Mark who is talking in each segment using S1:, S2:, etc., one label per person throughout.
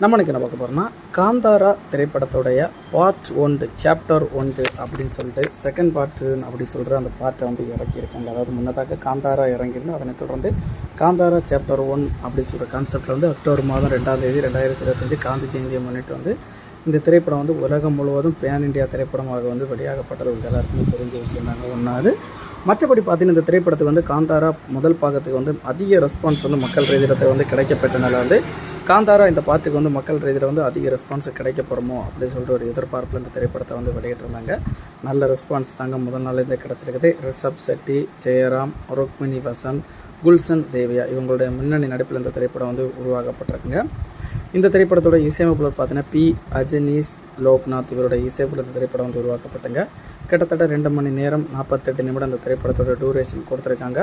S1: நம்ம இன்றைக்கி என்ன பார்க்க போகிறோம்னா காந்தாரா திரைப்படத்துடைய பார்ட் ஒன்று சாப்டர் ஒன்று அப்படின்னு சொல்லிட்டு செகண்ட் பார்ட்டு அப்படி சொல்கிற அந்த பார்ட்டை வந்து இறக்கியிருக்காங்க. அதாவது முன்னதாக காந்தாரா இறங்கியிருந்து அதனை தொடர்ந்து காந்தாரா சாப்டர் ஒன் அப்படி சொல்கிற கான்செப்டில் வந்து அக்டோபர் மாதம் ரெண்டாம் தேதி ரெண்டாயிரத்தி இருபத்தஞ்சு காந்தி ஜெயந்தியை முன்னிட்டு வந்து இந்த திரைப்படம் வந்து உலகம் முழுவதும் பேன் இந்தியா திரைப்படமாக வந்து வெளியாகப்பட்டது. உங்கள் எல்லாருக்குமே தெரிஞ்ச விஷயம் தாங்க. ஒன்றாவது மற்றபடி பார்த்தீங்கன்னா இந்த திரைப்படத்துக்கு வந்து காந்தாரா முதல் பாகத்துக்கு வந்து அதிக ரெஸ்பான்ஸ் வந்து மக்கள் ரீதியில் வந்து கிடைக்கப்பட்டனால வந்து காந்தாரா இந்த பாட்டுக்கு வந்து மக்கள் ரீதியில் வந்து அதிக ரெஸ்பான்ஸ் கிடைக்க போகிறோமோ அப்படின்னு சொல்லிட்டு ஒரு எதிர்பார்ப்பில் இந்த திரைப்படத்தை வந்து வெளியிட்டிருந்தாங்க. நல்ல ரெஸ்பான்ஸ் தாங்க. முதல் நாள்லேருந்தே கிடச்சிருக்குது. ரிஷப் செட்டி ஜெயராம் ருக்மிணி வசந்த் குல்சன் தேவியா இவங்களுடைய முன்னணி நடிப்பில் இந்த திரைப்படம் வந்து உருவாக்கப்பட்டிருக்குங்க. இந்த திரைப்படத்தோட இசையமைப்புல பார்த்தீங்கன்னா பி. அஜனீஷ் லோக்நாத் இவருடைய இசையமைப்பில் இந்த திரைப்படம் வந்து உருவாக்கப்பட்டங்க. கிட்டத்தட்ட ரெண்டு மணி நேரம் நாற்பத்தெட்டு நிமிடம் இந்த திரைப்படத்தோட டூரேஷன் கொடுத்துருக்காங்க.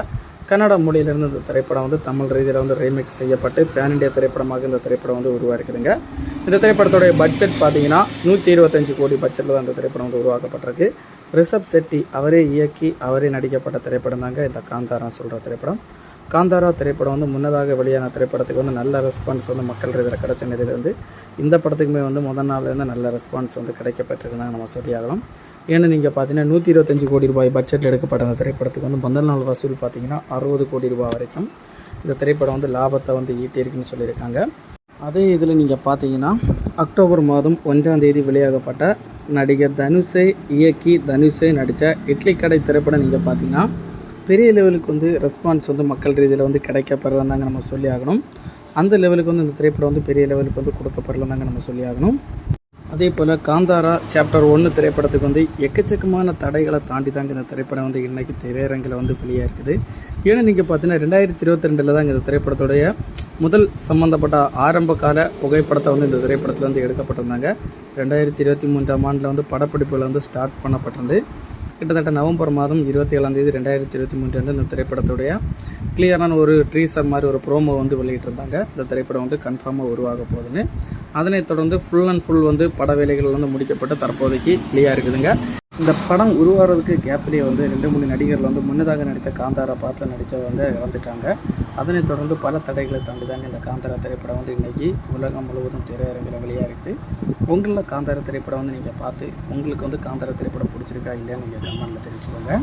S1: கன்னட மொழியிலிருந்து இந்த திரைப்படம் வந்து தமிழ் ரீதியில் வந்து ரீமேக் செய்யப்பட்டு பேன் இண்டியா திரைப்படமாக இந்த திரைப்படம் வந்து உருவாயிருக்குதுங்க இந்த திரைப்படத்தோடைய பட்ஜெட் பார்த்தீங்கன்னா நூற்றி இருபத்தஞ்சு கோடி பட்ஜெட்டில் தான் இந்த திரைப்படம் வந்து உருவாக்கப்பட்டிருக்கு. ரிஷப் செட்டி அவரே இயக்கி அவரே நடிக்கப்பட்ட திரைப்படம் தாங்க இந்த காந்தாரா சொல்கிற திரைப்படம். காந்தாரா திரைப்படம் வந்து முன்னதாக வெளியான திரைப்படத்துக்கு வந்து நல்ல ரெஸ்பான்ஸ் வந்து மக்கள் இதில் கிடைச்ச நிலையில் வந்து இந்த படத்துக்குமே வந்து முதல் நாள்லேருந்து நல்ல ரெஸ்பான்ஸ் வந்து கிடைக்கப்பட்டிருக்குதாங்க நம்ம சொல்லியாகலாம் ஏன்னா நீங்கள் பார்த்தீங்கன்னா நூற்றி இருபத்தஞ்சு கோடி ரூபாய் பட்ஜெட்டில் எடுக்கப்பட்ட அந்த திரைப்படத்துக்கு வந்து முதல் நாள் வசூல் பார்த்தீங்கன்னா அறுபது கோடி ரூபாய் வரைக்கும் இந்த திரைப்படம் வந்து லாபத்தை வந்து ஈட்டியிருக்குன்னு சொல்லியிருக்காங்க. அதே இதில் நீங்கள் பார்த்தீங்கன்னா அக்டோபர் மாதம் ஒன்றாம் தேதி வெளியாகப்பட்ட நடிகர் தனுஷை இயக்கி தனுஷை நடித்த இட்லி கடை திரைப்படம் நீங்கள் பார்த்தீங்கன்னா பெரிய லெவலுக்கு வந்து ரெஸ்பான்ஸ் வந்து மக்கள் ரீதியில் வந்து கிடைக்கப்படலந்தாங்க நம்ம சொல்லி ஆகணும். அந்த லெவலுக்கு வந்து இந்த திரைப்படம் வந்து பெரிய லெவலுக்கு வந்து கொடுக்கப்படலந்தாங்க நம்ம சொல்லி ஆகணும். அதே போல் காந்தாரா சாப்டர் ஒன்று திரைப்படத்துக்கு வந்து எக்கச்சக்கமான தடைகளை தாண்டி தாங்க இந்த திரைப்படம் வந்து இன்றைக்கி திரையரங்கில் வந்து வெளியாக இருக்குது ஏன்னா நீங்கள் பார்த்தீங்கன்னா ரெண்டாயிரத்தி இருபத்தி ரெண்டில் தான் இந்த திரைப்படத்துடைய முதல் சம்மந்தப்பட்ட ஆரம்ப கால புகைப்படத்தை வந்து இந்த திரைப்படத்தில் வந்து எடுக்கப்பட்டிருந்தாங்க. ரெண்டாயிரத்தி இருபத்தி மூன்றாம் ஆண்டில் வந்து படப்பிடிப்புகள் வந்து ஸ்டார்ட் பண்ணப்பட்டிருந்து கிட்டத்தட்ட நவம்பர் மாதம் இருபத்தி ஏழாம் தேதி ரெண்டாயிரத்தி இருபத்தி மூன்று அன்று இந்த திரைப்படத்துடைய கிளியரான ஒரு ட்ரீசர் மாதிரி ஒரு ப்ரோமோ வந்து வெளியிட்டிருந்தாங்க. இந்த திரைப்படம் வந்து கன்ஃபார்மாக உருவாக போகுதுன்னு. அதனைத் தொடர்ந்து ஃபுல் அண்ட் ஃபுல் வந்து பட வேலைகள் வந்து முடிக்கப்பட்டு தற்போதைக்கு கிளியாக இருக்குதுங்க. இந்த படம் உருவாகிறதுக்கு கேப்லேயே வந்து ரெண்டு மூணு நடிகர்கள் வந்து முன்னதாக நடித்த காந்தாரா பாட்டில் நடித்தவங்க வந்து இறந்துட்டாங்க. அதனைத் தொடர்ந்து பல தடைகளை தாண்டி தாங்க இந்த காந்தாரா திரைப்படம் வந்து இன்றைக்கி உலகம் முழுவதும் திரையரங்கில் வெளியாக இருக்குது உங்களில் காந்தாரா திரைப்படம் வந்து நீங்கள் பார்த்து உங்களுக்கு வந்து காந்தாரா திரைப்படம் பிடிச்சிருக்கா இல்லையான்னு நீங்கள் கமெண்டில் தெரிவிச்சுக்கோங்க.